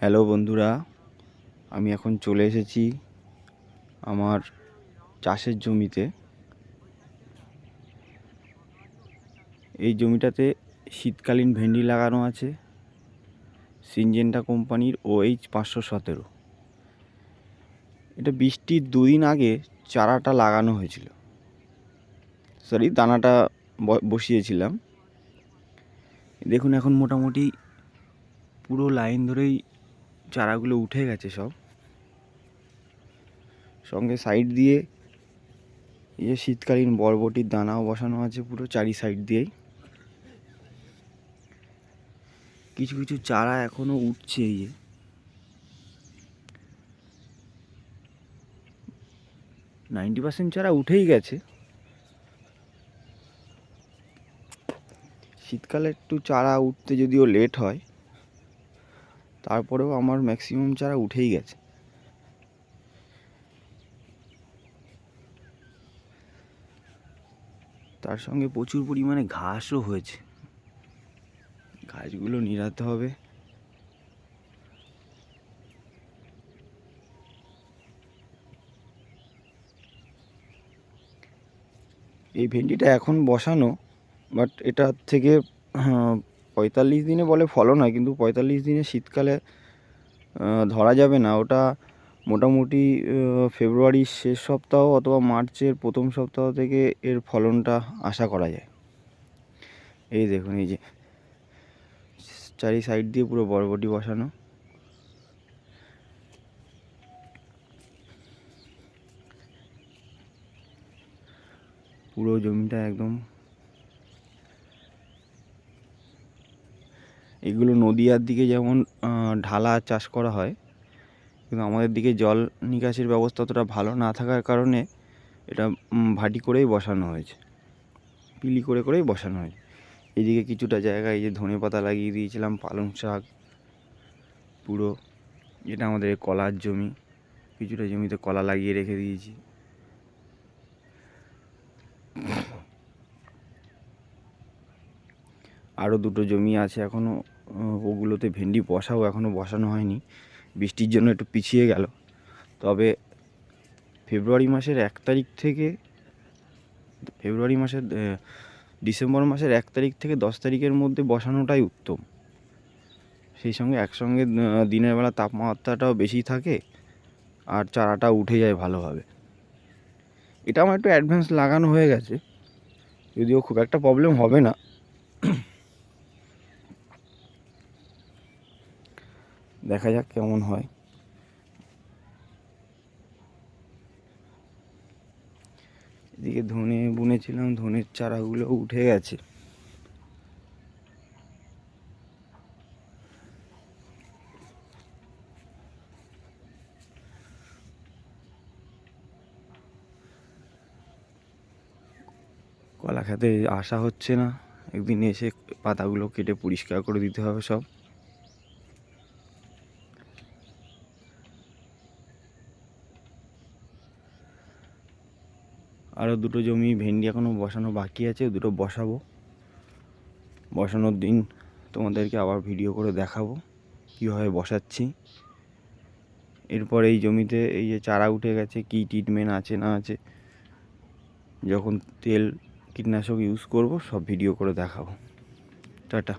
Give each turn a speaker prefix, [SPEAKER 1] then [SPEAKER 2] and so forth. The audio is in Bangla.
[SPEAKER 1] হ্যালো বন্ধুরা, আমি এখন চলে এসেছি আমার চাষের জমিতে। এই জমিটাতে শীতকালীন ভেন্ডি লাগানো আছে, সিনজেন্টা কোম্পানির ও এইচ পাঁচশো সতেরো। এটা বৃষ্টির দুদিন আগে চারাটা লাগানো হয়েছিল। সরি দানাটা বসিয়েছিলাম। দেখুন, এখন মোটামুটি পুরো লাইন ধরেই চারাগুলো উঠে গেছে সব। সঙ্গে সাইড দিয়ে এই যে শীতকালীন বরবটির দানাও বসানো আছে পুরো চারি সাইড দিয়েই। কিছু কিছু চারা এখনও উঠছে এই যে। নাইনটি পার্সেন্ট চারা উঠেই গেছে। শীতকালে একটু চারা উঠতে যদিও লেট হয় তারপরেও আমার ম্যাক্সিমাম চারা উঠেই গেছে। তার সঙ্গে প্রচুর পরিমাণে ঘাসও হয়েছে। ঘাসগুলো নিরাতে হবে। এই ভেন্ডিটা এখন বসানো বাট এটা থেকে হ্যাঁ, পঁয়তাল্লিশ দিনে বলে ফলন হয়, কিন্তু পঁয়তাল্লিশ দিনে শীতকালে ধরা যাবে না। ওটা মোটামুটি ফেব্রুয়ারির শেষ সপ্তাহ অথবা মার্চের প্রথম সপ্তাহ থেকে এর ফলনটা আশা করা যায়। এই দেখুন, এই যে চারি সাইড দিয়ে পুরো বরবটি বসানো। পুরো জমিটা একদম এগুলো নদীয়ার দিকে যেমন ঢালা চাষ করা হয়, কিন্তু আমাদের দিকে জল নিকাশির ব্যবস্থা অতটা ভালো না থাকার কারণে এটা ভাটি করেই বসানো হয়েছে। পিলি করে করেই বসানো হয়েছে। এদিকে কিছুটা জায়গায় যে ধনে পাতা লাগিয়ে দিয়েছিলাম, পালং শাক, পুরো এটা আমাদের কলার জমি, কিছুটা জমিতে কলা লাগিয়ে রেখে দিয়েছি। আরও দুটো জমি আছে এখনও ওগুলোতে ভেন্ডি বসাও, এখনও বসানো হয়নি। বৃষ্টির জন্য একটু পিছিয়ে গেল। তবে ফেব্রুয়ারি মাসের এক তারিখ থেকে, ফেব্রুয়ারি মাসের ডিসেম্বর মাসের এক তারিখ থেকে দশ তারিখের মধ্যে বসানোটাই উত্তম। সেই সঙ্গে একসঙ্গে দিনের বেলা তাপমাত্রাটাও বেশি থাকে আর চারাটা উঠে যায় ভালোভাবে। এটা আমার একটু অ্যাডভান্স লাগানো হয়ে গেছে। যদিও খুব একটা প্রবলেম হবে না। দেখা যাক কেমন হয়। এদিকে ধনে বুনেছিলাম ধনের চারাগুলো উঠে গেছে। কলা খেতে আসা হচ্ছে না। একদিন এসে পাতাগুলো কেটে পরিষ্কার করে দিতে হবে সব। আরও দুটো জমি ভেন্ডি এখনও বসানো বাকি আছে, দুটো বসাবো। বসানোর দিন তোমাদেরকে আবার ভিডিও করে দেখাবো কীভাবে বসাচ্ছি। এরপর এই জমিতে এই যে চারা উঠে গেছে, কী ট্রিটমেন্ট আছে না আছে, যখন তেল কীটনাশক ইউজ করব সব ভিডিও করে দেখাবো। টাটা।